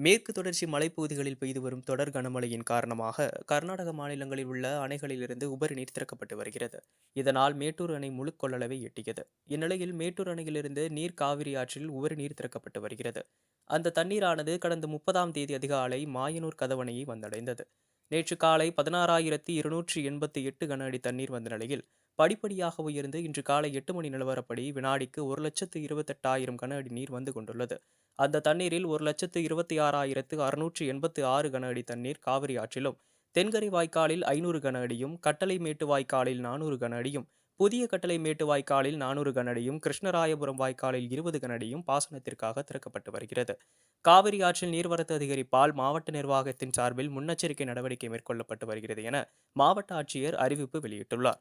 மேற்கு தொடர்ச்சி மலைப்பகுதிகளில் பெய்து வரும் தொடர் கனமழையின் காரணமாக கர்நாடக மாநிலங்களில் உள்ள அணைகளிலிருந்து உபரி நீர் திறக்கப்பட்டு வருகிறது. இதனால் மேட்டூர் அணை முழு கொள்ளளவை எட்டியது. இந்நிலையில் மேட்டூர் அணையிலிருந்து நீர் காவிரி ஆற்றில் உபரி நீர் திறக்கப்பட்டு வருகிறது. அந்த தண்ணீரானது கடந்த முப்பதாம் தேதி அதிகாலை மாயனூர் கதவணையை வந்தடைந்தது. நேற்று காலை பதினாறாயிரத்தி இருநூற்றி எண்பத்தி எட்டு கன அடி தண்ணீர் வந்த நிலையில் படிப்படியாக உயர்ந்து இன்று காலை எட்டு மணி நிலவரப்படி வினாடிக்கு ஒரு லட்சத்து இருபத்தெட்டாயிரம் கன அடி நீர் வந்து கொண்டுள்ளது. அந்த தண்ணீரில் ஒரு லட்சத்து இருபத்தி ஆறாயிரத்து அறுநூற்றி எண்பத்து ஆறு கன அடி தண்ணீர் காவிரி ஆற்றிலும் தென்கரை வாய்க்காலில் ஐநூறு கன அடியும் கட்டளை மேட்டு வாய்க்காலில் நானூறு கன அடியும் புதிய கட்டளை மேட்டு வாய்க்காலில் நானூறு கனடியும் கிருஷ்ணராயபுரம் வாய்க்காலில் இருபது கனடியும் பாசனத்திற்காக திறக்கப்பட்டு வருகிறது. காவிரி ஆற்றில் நீர்வரத்து அதிகரிப்பால் மாவட்ட நிர்வாகத்தின் சார்பில் முன்னெச்சரிக்கை நடவடிக்கை மேற்கொள்ளப்பட்டு வருகிறது என மாவட்ட ஆட்சியர் அறிவிப்பு வெளியிட்டுள்ளார்.